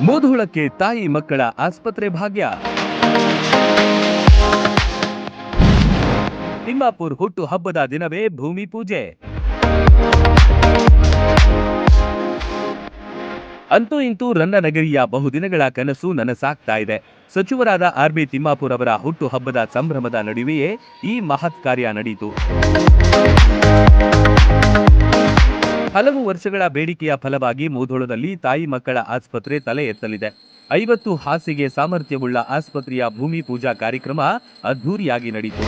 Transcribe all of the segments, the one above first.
ಮುಧೋಳಕ್ಕೆ ತಾಯಿ ಮಕ್ಕಳ ಆಸ್ಪತ್ರೆ ಭಾಗ್ಯ. ತಿಮ್ಮಾಪುರ್ ಹುಟ್ಟು ಹಬ್ಬದ ದಿನವೇ ಭೂಮಿ ಪೂಜೆ. ಅಂತೂ ಇಂತೂ ರನ್ನ ನಗರಿಯ ಬಹುದಿನಗಳ ಕನಸು ನನಸಾಗ್ತಾ ಇದೆ. ಸಚಿವರಾದ ಆರ್ ಬಿ ತಿಮ್ಮಾಪುರ್ ಅವರ ಹುಟ್ಟು ಹಬ್ಬದ ಸಂಭ್ರಮದ ನಡುವೆಯೇ ಈ ಮಹತ್ ಕಾರ್ಯ ನಡೆಯಿತು ಹಲವು ವರ್ಷಗಳ ಬೇಡಿಕೆಯ ಫಲವಾಗಿ ಮೂಧೋಳದಲ್ಲಿ ತಾಯಿ ಮಕ್ಕಳ ಆಸ್ಪತ್ರೆ ತಲೆ ಎತ್ತಲಿದೆ. ಐವತ್ತು ಹಾಸಿಗೆ ಸಾಮರ್ಥ್ಯವುಳ್ಳ ಆಸ್ಪತ್ರೆಯ ಭೂಮಿ ಪೂಜಾ ಕಾರ್ಯಕ್ರಮ ಅದ್ಧೂರಿಯಾಗಿ ನಡೆಯಿತು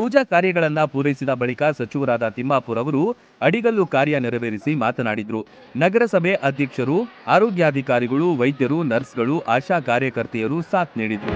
ಪೂಜಾ ಕಾರ್ಯಗಳನ್ನ ಪೂರೈಸಿದ ಬಳಿಕ ಸಚಿವರಾದ ತಿಮ್ಮಾಪುರ್ ಅವರು ಅಡಿಗಲ್ಲು ಕಾರ್ಯ ನೆರವೇರಿಸಿ ಮಾತನಾಡಿದರು. ನಗರಸಭೆ ಅಧ್ಯಕ್ಷರು, ಆರೋಗ್ಯಾಧಿಕಾರಿಗಳು, ವೈದ್ಯರು, ನರ್ಸ್ಗಳು, ಆಶಾ ಕಾರ್ಯಕರ್ತೆಯರು ಸಾಥ್ ನೀಡಿದ್ರು.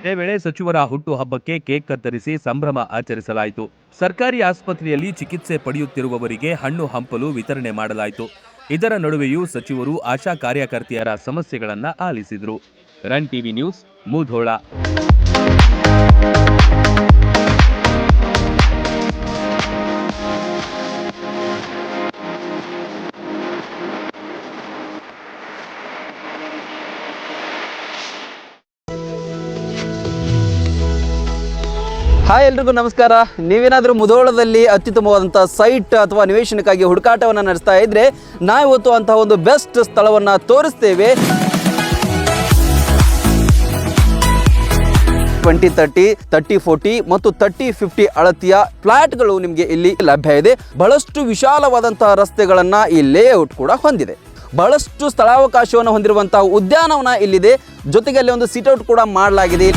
ಇದೇ ವೇಳೆ ಸಚಿವರ ಹುಟ್ಟುಹಬ್ಬಕ್ಕೆ ಕೇಕ್ ಕತ್ತರಿಸಿ ಸಂಭ್ರಮ ಆಚರಿಸಲಾಯಿತು. ಸರ್ಕಾರಿ ಆಸ್ಪತ್ರೆಯಲ್ಲಿ ಚಿಕಿತ್ಸೆ ಪಡೆಯುತ್ತಿರುವವರಿಗೆ ಹಣ್ಣು ಹಂಪಲು ವಿತರಣೆ ಮಾಡಲಾಯಿತು. ಇದರ ನಡುವೆಯೂ ಸಚಿವರು ಆಶಾ ಕಾರ್ಯಕರ್ತೆಯರ ಸಮಸ್ಯೆಗಳನ್ನ ಆಲಿಸಿದರು. Run TV news, Mudhol. Hi ಎಲ್ರಿಗೂ ನಮಸ್ಕಾರ. ನೀವೇನಾದರೂ ಮುಧೋಳದಲ್ಲಿ ಅತ್ಯುತ್ತಮವಾದಂಥ ಸೈಟ್ ಅಥವಾ ನಿವೇಶನಕ್ಕಾಗಿ ಹುಡುಕಾಟವನ್ನು ನಡೆಸ್ತಾ ಇದ್ರೆ ನಾವಿವತ್ತು ಅಂತಹ ಒಂದು ಬೆಸ್ಟ್ ಸ್ಥಳವನ್ನು ತೋರಿಸ್ತೇವೆ. ಟ್ವೆಂಟಿ ತರ್ಟಿ ತರ್ಟಿ ಫೋರ್ಟಿ ಮತ್ತು ತರ್ಟಿ ಫಿಫ್ಟಿ ಅಳತಿಯ ಫ್ಲಾಟ್ಗಳು ನಿಮಗೆ ಇಲ್ಲಿ ಲಭ್ಯ ಇದೆ. ಬಹಳಷ್ಟು ವಿಶಾಲವಾದಂತಹ ರಸ್ತೆಗಳನ್ನು ಈ ಲೇಔಟ್ ಕೂಡ ಹೊಂದಿದೆ. ಬಹಳಷ್ಟು ಸ್ಥಳಾವಕಾಶವನ್ನು ಹೊಂದಿರುವಂತಹ ಉದ್ಯಾನವನ ಇಲ್ಲಿದೆ. ಜೊತೆಗೆ ಅಲ್ಲಿ ಒಂದು ಸಿಟ್ಔಟ್ ಕೂಡ ಮಾಡಲಾಗಿದೆ.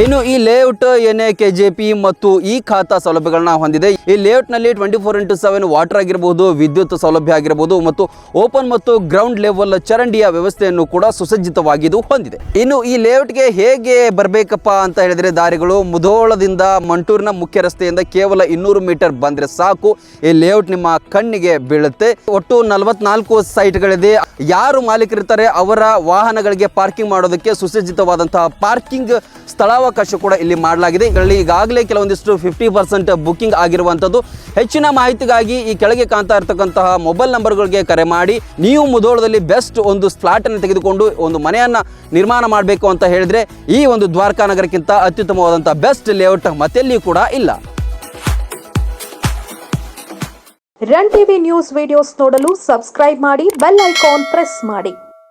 ಇನ್ನು ಈ layout A K J P ಮತ್ತು ಈ ಖಾತಾ ಸೌಲಭ್ಯಗಳನ್ನ ಹೊಂದಿದೆ. ಈ ಲೇಔಟ್ನಲ್ಲಿ twenty four into seven water ಆಗಿರಬಹುದು ವಿದ್ಯುತ್ ಸೌಲಭ್ಯ ಆಗಿರಬಹುದು ಮತ್ತು ಓಪನ್ ಮತ್ತು ಗ್ರೌಂಡ್ ಲೆವೆಲ್ ಚರಂಡಿಯ ವ್ಯವಸ್ಥೆಯನ್ನು ಕೂಡ ಸುಸಜ್ಜಿತವಾಗಿದ್ದು ಹೊಂದಿದೆ. ಇನ್ನು ಈ ಲೇಔಟ್ಗೆ ಹೇಗೆ ಬರಬೇಕಪ್ಪ ಅಂತ ಹೇಳಿದ್ರೆ ದಾರಿಗಳು ಮುಧೋಳದಿಂದ ಮಂಟೂರಿನ ಮುಖ್ಯ ರಸ್ತೆಯಿಂದ ಕೇವಲ ಇನ್ನೂರು ಮೀಟರ್ ಬಂದ್ರೆ ಸಾಕು. ಈ ಲೇಔಟ್ ನಿಮ್ಮ ಕಣ್ಣಿಗೆ ಬೀಳುತ್ತೆ. ಒಟ್ಟು ನಲವತ್ನಾಲ್ಕು ಸೈಟ್ಗಳಿದೆ ಯಾರು ಮಾಲೀಕರಿರ್ತಾರೆ ಅವರ ವಾಹನಗಳಿಗೆ ಪಾರ್ಕಿಂಗ್ ಮಾಡೋದಕ್ಕೆ ಸುಸಜ್ಜಿತವಾದಂತಹ ಪಾರ್ಕಿಂಗ್ ಸ್ಥಳಾವಕಾಶ ಕೂಡ ಇಲ್ಲಿ ಮಾಡಲಾಗಿದೆ. ಇದರಲ್ಲಿ ಈಗಾಗಲೇ ಕೆಲವೊಂದಿಷ್ಟು ಫಿಫ್ಟಿ ಪರ್ಸೆಂಟ್ ಬುಕ್ಕಿಂಗ್ ಆಗಿರುವಂಥದ್ದು ಹೆಚ್ಚಿನ ಮಾಹಿತಿಗಾಗಿ ಈ ಕೆಳಗೆ ಕಾಣ್ತಾ ಇರತಕ್ಕಂತಹ ಮೊಬೈಲ್ ನಂಬರ್ಗಳಿಗೆ ಕರೆ ಮಾಡಿ, ನೀವು ಮುಧೋಳದಲ್ಲಿ ಬೆಸ್ಟ್ ಒಂದು ಸ್ಲಾಟನ್ನು ತೆಗೆದುಕೊಂಡು ಒಂದು ಮನೆಯನ್ನು ನಿರ್ಮಾಣ ಮಾಡಬೇಕು ಅಂತ ಹೇಳಿದ್ರೆ, ಈ ಒಂದು ದ್ವಾರಕಾ ನಗರಕ್ಕಿಂತ ಅತ್ಯುತ್ತಮವಾದಂಥ ಬೆಸ್ಟ್ ಲೇಔಟ್ ಮತ್ತೆಲ್ಲಿಯೂ ಕೂಡ ಇಲ್ಲ. ರನ್ ಟಿವಿ ನ್ಯೂಸ್ ವಿಡಿಯೋಸ್ ನೋಡಲು ಸಬ್ಸ್ಕ್ರೈಬ್ ಮಾಡಿ ಬೆಲ್ ಐಕಾನ್ ಪ್ರೆಸ್ ಮಾಡಿ.